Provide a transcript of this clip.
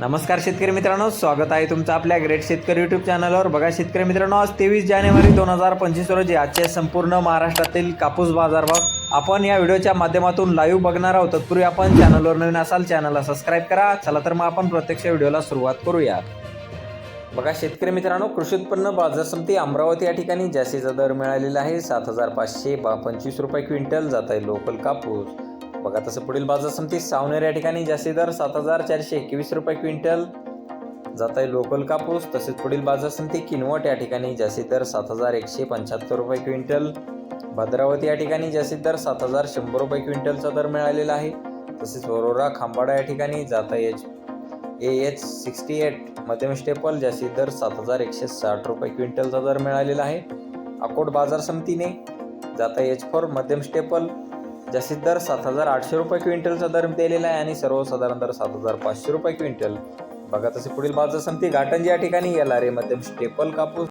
नमस्कार शेतकरी मित्रांनो स्वागत आहे तुमचं आपल्या ग्रेट शेतकरी यूट्यूब चॅनलवर बघा शेतकरी मित्रांनो आज तेवीस जानेवारी दोन हजार पंचवीस रोजी आजचे संपूर्ण महाराष्ट्रातील कापूस बाजारभाव आपण या व्हिडिओच्या माध्यमातून लाईव्ह बघणार आहोत. तत्पूर्वी आपण चॅनलवर नवीन असाल चॅनलला सबस्क्राईब करा. चला तर मग आपण प्रत्यक्ष व्हिडिओला सुरुवात करूया बघा शेतकरी मित्रांनो कृषी उत्पन्न बाजार समिती अमरावती या ठिकाणी जास्तीचा दर मिळालेला आहे. सात हजार पाचशे बा पंचवीस रुपये क्विंटल जात आहे लोकल कापूस. बघा तसं पुढील बाजार समिती सावनेर या ठिकाणी. जास्ती दर सात हजार चारशे एकवीस रुपये क्विंटल. जात आहे लोकल कापूस तसेच पुढील बाजार समिती किनवट या ठिकाणी. जास्ती दर सात हजार एकशे पंच्याहत्तर रुपये क्विंटल. भद्रावती या ठिकाणी जास्तीत दर सात हजार शंभर रुपये क्विंटलचा दर मिळालेला आहे. तसेच वरोरा खांबाडा या ठिकाणी जात आहे H A H sixty eight मध्यम स्टेपल जास्तीत दर सात हजार एकशे साठ रुपये क्विंटलचा दर मिळालेला आहे. अकोट बाजार समितीने जाता एच फोर मध्यम स्टेपल जास्तीत दर सात हजार आठशे रुपये क्विंटलचा दर दिलेला आहे आणि सर्वसाधारण दर सात हजार पाचशे रुपये क्विंटल. बघा तसे पुढील बाजार समिती घाटंजी या ठिकाणी येणार आहे. मध्यम स्टेपल कापूस.